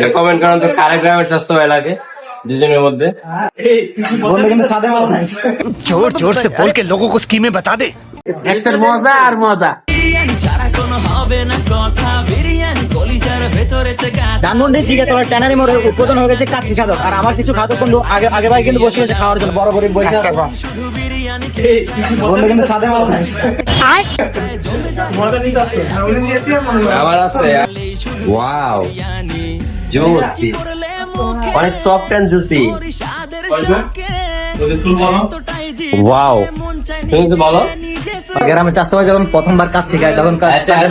Comment করেন তো কারে গ্রামের স্বাস্থ্য ভাই লাগে দুজনের মধ্যে। জোর জোর সে বল কে কো স্কিমে বাতা দে। এক্সের মজা আর মজা। সাধক। আর আমার কিছু খাদক বন্ধু আগে আগে ভাই কিন্তু বসে গেছে বড় গরিব আছে। আচ্ছা, জুস অনেক সফট এন্ড জুসি ওয়াও তুমি তো বলো। গ্রামে চাষতে করা যখন প্রথমবার কাজ শেখায় তখন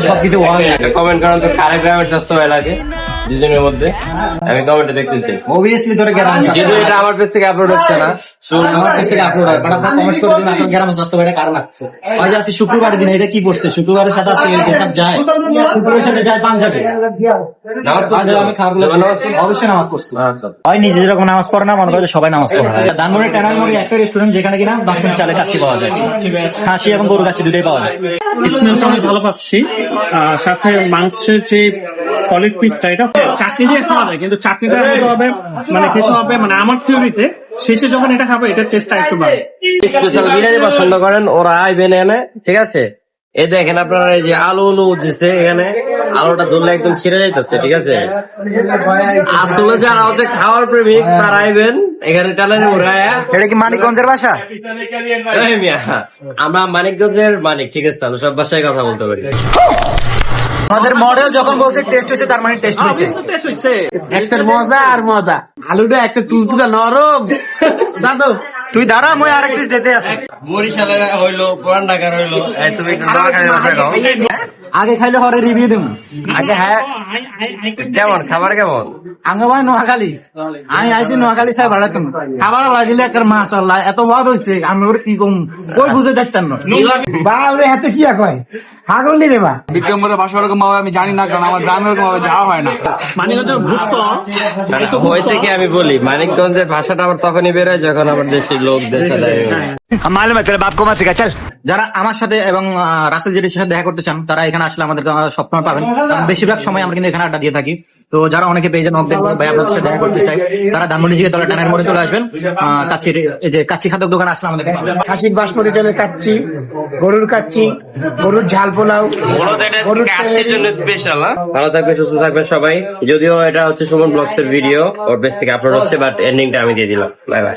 সবকিছু হয়। কমেন্ট করেন তো খারাপ গ্রামের চাষ ভাই লাগে। দুজনের মধ্যে। আমি কমেন্টে দেখতেছি। অবভিয়াসলি তোরা গ্রামে যেহেতু এটা আমার পেজ থেকে আপলোড হচ্ছে না আমার কাছ থেকে আপলোড হয়। বাট আপনারা কমেন্ট করে দিন আসলে গ্রামে স্বাস্থ্য ভাইটা কার লাগছে আজ আজকে শুক্রবার দিন এটা কি করছে শুক্রবারের সাথে আজকে যায়। শুক্রবারের সাথে যায় পাঞ্জাবে। নামাজ আমি খাবার অবশ্যই নামাজ পড়ছি। হয় নিজে যেরকম নামাজ পড়ে না মনে করে সবাই নামাজ পড়ে। ধানমন্ডি ট্যানার মোড়ে একটা রেস্টুরেন্ট যেখানে কিনা বাসমতি চালে কাচ্চি পাওয়া যায়। খাসি এবং গরু কাচ্চি দুটোই পাওয়া যায়। ভালো পাচ্ছি। আর সাথে মাংসের যে সলিড পিসটা এটা চাটনি দিয়ে খাওয়া যায় কিন্তু চাটনিটা হতে হবে মানে খেতে হবে মানে আমার থিওরিতে শেষে যখন এটা খাবে এটার টেস্টটা একটু বাড়ে। স্পেশাল বিরিয়ানি পছন্দ করেন ওরা আইবেন এনে ঠিক আছে? এ দেখেন আপনারা এই যে আলু উলু দিচ্ছে এখানে আলুটা ধরলে একদম ছিঁড়ে যাইতেছে ঠিক আছে? আসলে যারা হচ্ছে খাওয়ার প্রেমিক তারা আইবেন। এখানে টালানি উড়ায় এটা কি মানিকগঞ্জের বাসা আমরা মানিকগঞ্জের মানিক ঠিক আছে আমি সব ভাষায় কথা বলতে পারি। আমাদের মডেল যখন বলছে টেস্ট হয়েছে তার মানে টেস্ট হয়েছে। এক্সের মজা আর মজা। আলুটা তুলতুলা নরম। দাদু। তুই দাঁড়া মই আরেক পিস দিতে আছে বরিশালের হইল পুরান ঢাকার হইল তুমি নোয়াখালীর ভাষায় খাও আগে খাইলে হরে রিভিউ দেবো আগে হ্যাঁ। কেমন? খাবার কেমন? আগে ভাই নোয়াখালী আমি আইছি নোয়াখালী খাই ভাড়া তুমি খাবার লাগিলে একটা মাছ আল্লাহ এত ভাব হয়েছে আমি ওর কি কম? কই বুঝে দেখতাম না। বাবরে হাতে কি কয়? হাগল নি রে বা বিক্রমপুরের ভাষা ওরকম ভাবে আমি জানি না কারণ আমার গ্রামে ওরকম ভাবে যাওয়া হয় না। মানিকগঞ্জের হয়েছে কি আমি বলি? মানিকগঞ্জের ভাষাটা আমার তখনই বেরোয় যখন আমার দেশের লোক দেখা মালুম বাপ কমা থেকে চল যারা আমার সাথে এবং রাসেল জেডির সাথে দেখা করতে চান তারা এখানে আসলে আমাদের সবসময় পাবেন। বেশিরভাগ সময় আমরা কিন্তু এখানে আড্ডা দিয়ে থাকি। তো যারা অনেকে পেয়ে যান অফদের ভাই আপনাদের সাথে দেখা করতে চাই তারা ধানমন্ডি থেকে তাহলে টানের মোড়ে চলে আসবেন। কাচির এই যে কাচি খাদক দোকান আসলে আমাদের খাসির বাসমতি চলে কাচ্চি গরুর কাচ্চি গরুর ঝাল পোলাও গরুর কাচ্চির জন্য স্পেশাল হ্যাঁ? ভালো থাকবে সুস্থ থাকবে সবাই। যদিও এটা হচ্ছে সুমন ব্লগস এর ভিডিও ওর বেস থেকে আপলোড হচ্ছে বাট এন্ডিংটা আমি দিয়ে দিলাম। Bye bye